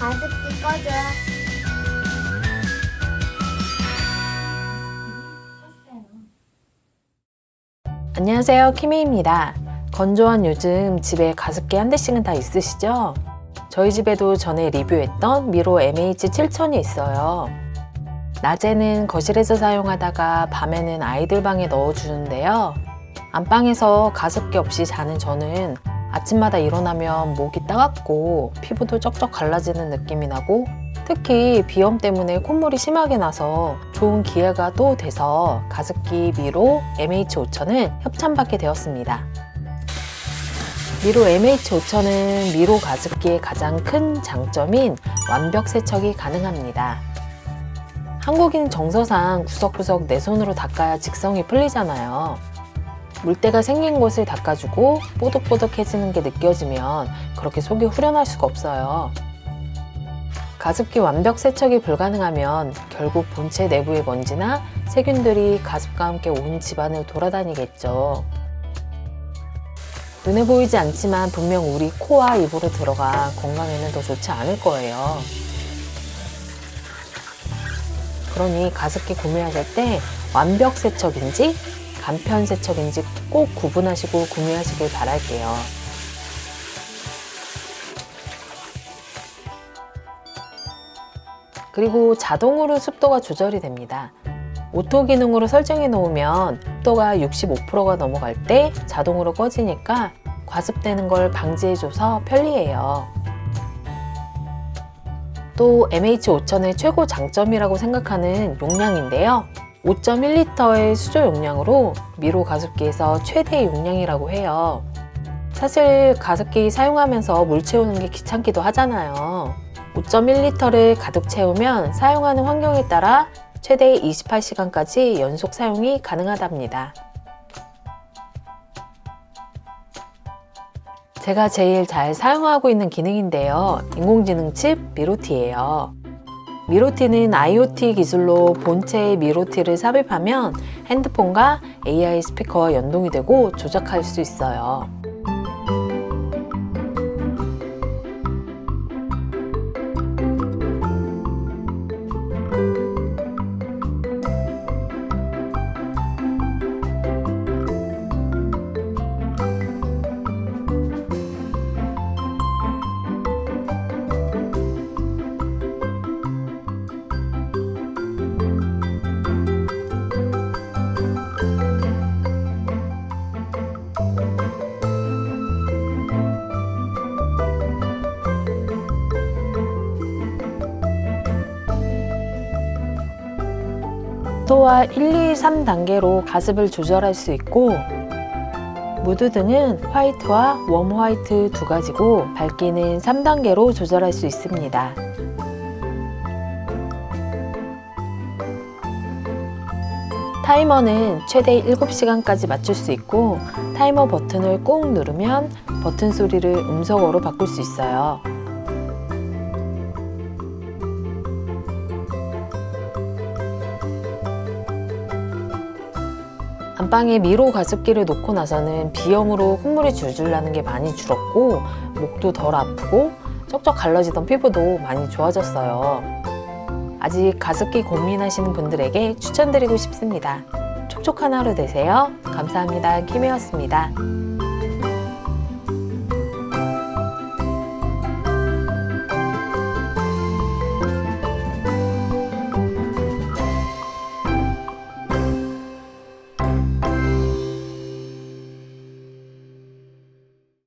가습기 꺼줘. 안녕하세요 키미입니다 건조한 요즘 집에 가습기 한 대씩은 다 있으시죠? 저희 집에도 전에 리뷰했던 미로 MH7000이 있어요 낮에는 거실에서 사용하다가 밤에는 아이들 방에 넣어주는데요 안방에서 가습기 없이 자는 저는 아침마다 일어나면 목이 따갑고 피부도 쩍쩍 갈라지는 느낌이 나고 특히 비염 때문에 콧물이 심하게 나서 좋은 기회가 또 돼서 가습기 미로 MH5000을 협찬받게 되었습니다. 미로 MH5000은 미로 가습기의 가장 큰 장점인 완벽 세척이 가능합니다. 한국인 정서상 구석구석 내 손으로 닦아야 직성이 풀리잖아요. 물때가 생긴 곳을 닦아주고 뽀득뽀득해지는 게 느껴지면 그렇게 속이 후련할 수가 없어요. 가습기 완벽 세척이 불가능하면 결국 본체 내부의 먼지나 세균들이 가습과 함께 온 집안을 돌아다니겠죠. 눈에 보이지 않지만 분명 우리 코와 입으로 들어가 건강에는 더 좋지 않을 거예요. 그러니 가습기 구매하실 때 완벽 세척인지 간편 세척인지 꼭 구분하시고 구매하시길 바랄게요. 그리고 자동으로 습도가 조절이 됩니다. 오토 기능으로 설정해 놓으면 습도가 65%가 넘어갈 때 자동으로 꺼지니까 과습되는 걸 방지해줘서 편리해요. 또 MH5000의 최고 장점이라고 생각하는 용량인데요. 5.1리터의 수조 용량으로 미로 가습기에서 최대 용량이라고 해요. 사실 가습기 사용하면서 물 채우는 게 귀찮기도 하잖아요. 5.1리터를 가득 채우면 사용하는 환경에 따라 최대 28시간까지 연속 사용이 가능하답니다. 제가 제일 잘 사용하고 있는 기능인데요. 인공지능 칩 미로티예요. 미로티는 IoT 기술로 본체에 미로티를 삽입하면 핸드폰과 AI 스피커와 연동이 되고 조작할 수 있어요. 도와 1, 2, 3단계로 가습을 조절할 수 있고 무드 등은 화이트와 웜 화이트 두 가지고 밝기는 3단계로 조절할 수 있습니다. 타이머는 최대 7시간까지 맞출 수 있고 타이머 버튼을 꾹 누르면 버튼 소리를 음성어로 바꿀 수 있어요. 안방에 미로 가습기를 놓고 나서는 비염으로 콧물이 줄줄 나는 게 많이 줄었고 목도 덜 아프고 쩍쩍 갈라지던 피부도 많이 좋아졌어요. 아직 가습기 고민하시는 분들에게 추천드리고 싶습니다. 촉촉한 하루 되세요. 감사합니다. 키미였습니다.